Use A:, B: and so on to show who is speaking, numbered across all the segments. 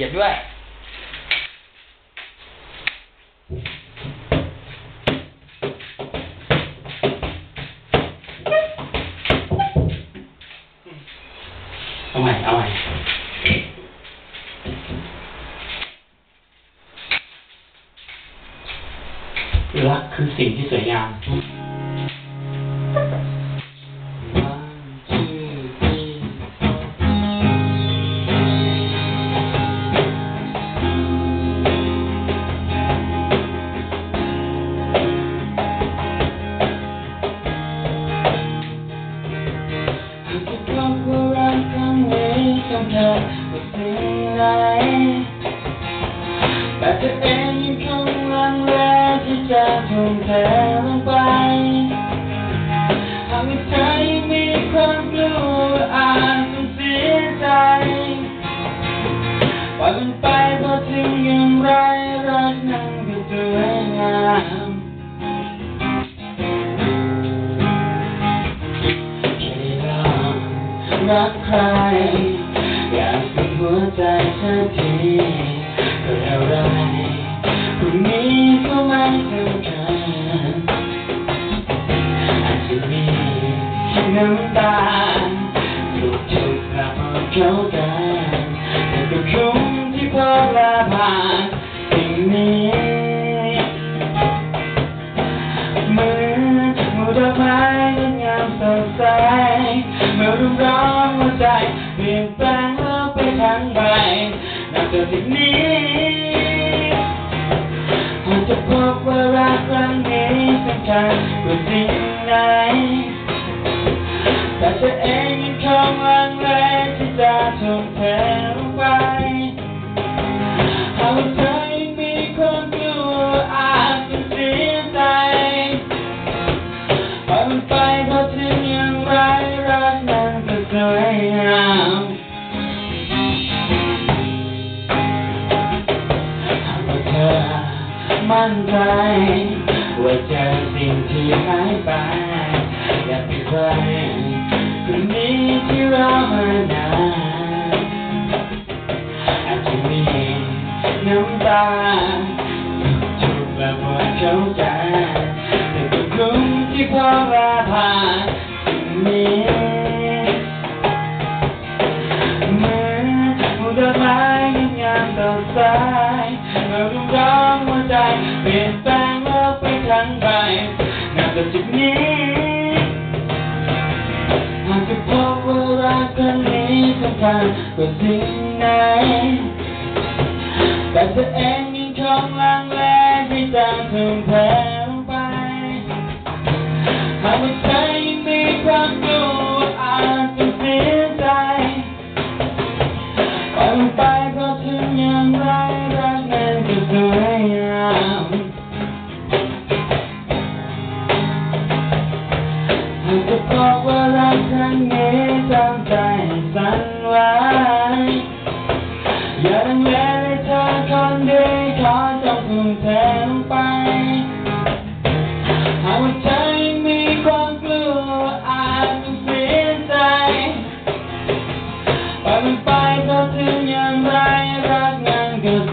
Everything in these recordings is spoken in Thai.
A: เหยียบด้วยเอาใหม่เอาใหม่รักคือสิ่งที่สวยงาม ต่เธอเองยังคงลังเลที่จะทุ่มเทลงไปหากเธอยังมีความกลัวอาจต้องเสียใจปล่อยมันไปเพราะถึงอย่างไรรักนั้นก็สวยงามแค่รักใครอยากสุดหัวใจเธอที เกิดอะไรพรุ่งนี้ก็ไม่สำคัญอาจจะมีน้ำตาถูกถูกกลับมาเข้ากันแต่ก็คุ้มที่พอละผ่านสิ่งนี้เหมือนหมู่ดอกไม้งดงามสดใสเมื่อรุ่มร้อนหัวใจเปลี่ยนแปลงโลกไปทั้งใบ นับจากสิ่นี้หากจะพบว่ารักครั้งนี้สำคัญกว่าสิ่งไหนแต่เธอเองยังคงลังเลที่จะทุ่มเทลงไปหากว่าเธอยังมีความกลัวอาจจะเสียใจปล่อยมันไป นใจ ว่าเจอสิ่งที่หายไป อยากเป็นใครคนนี้ที่รอมานานอาจจะมีน้ำตาถูกแบบว่าเข้าใจแต่ก็คุ้มที่พอรัก กไปนับจากจุดนี้หากจะพบว่ารักคนนี้สำคัญกว่าสิ่งไหนแต่เธอเองยังคงลังเลที่จะทุ่มเท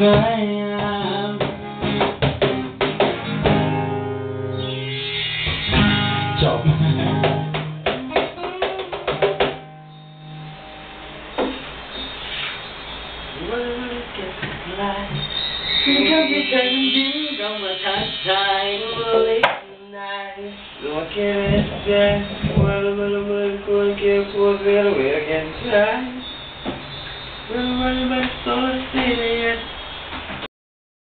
A: นั้นก็สวยงามจบวันเก็บลายคือคำที่เธอนั้นยิ้มก็มาทั